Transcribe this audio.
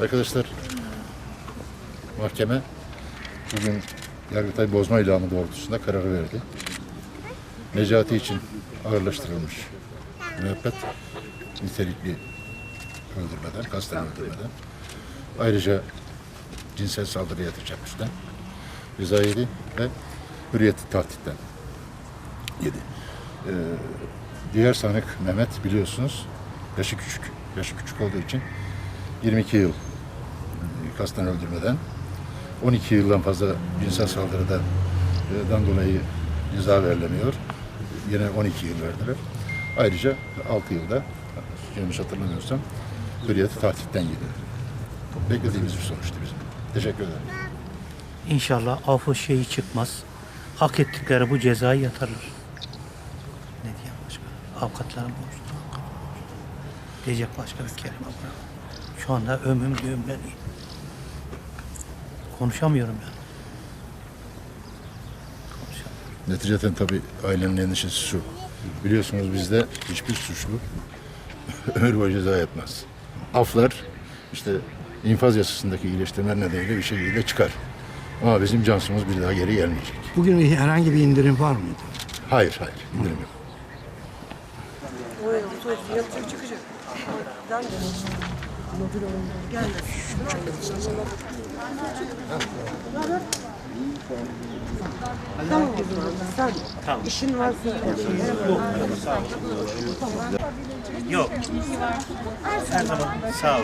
Arkadaşlar mahkeme bugün Yargıtay bozma ilanı doğrultusunda karar verdi. Necati için ağırlaştırılmış müebbet nitelikli öldürmeden, kasten öldürmeden. Ayrıca cinsel saldırıya teşebbüsten ceza ve hürriyeti tahtitten yedi. Ee, diğer sanık Mehmet biliyorsunuz yaşı küçük. Yaşı küçük olduğu için 22 yıl kasten öldürmeden 12 yıldan fazla cinsel saldırıdan dolayı ceza verilemiyor. Yine 12 yıl verdiler. Ayrıca 6 yılda yanlış hatırlamıyorsam hürriyeti tahtitten yedi. Beklediğimiz bir sonuçtu bizim. Teşekkür ederim. İnşallah affı şeyi çıkmaz. Hak ettikleri bu cezayı yatarlar. Ne diyeyim başka? Avukatların borçlu. Diyecek başka bir kelime bırak. Şu anda ömüm düğümle değil. Konuşamıyorum yani. Konuşamıyorum. Neticeten tabii ailenin endişesi şu. Biliyorsunuz bizde hiçbir suçlu ömür boyu ceza yatmaz. Aflar işte infaz yasasındaki iyileştirme nedeniyle bir şekilde çıkar. Ama bizim cansımız bir daha geri gelmeyecek. Bugün herhangi bir indirim var mıydı? Hayır, hayır. indirim yok. Tamam. Sen işin varsa Yok. Her zaman sağ ol.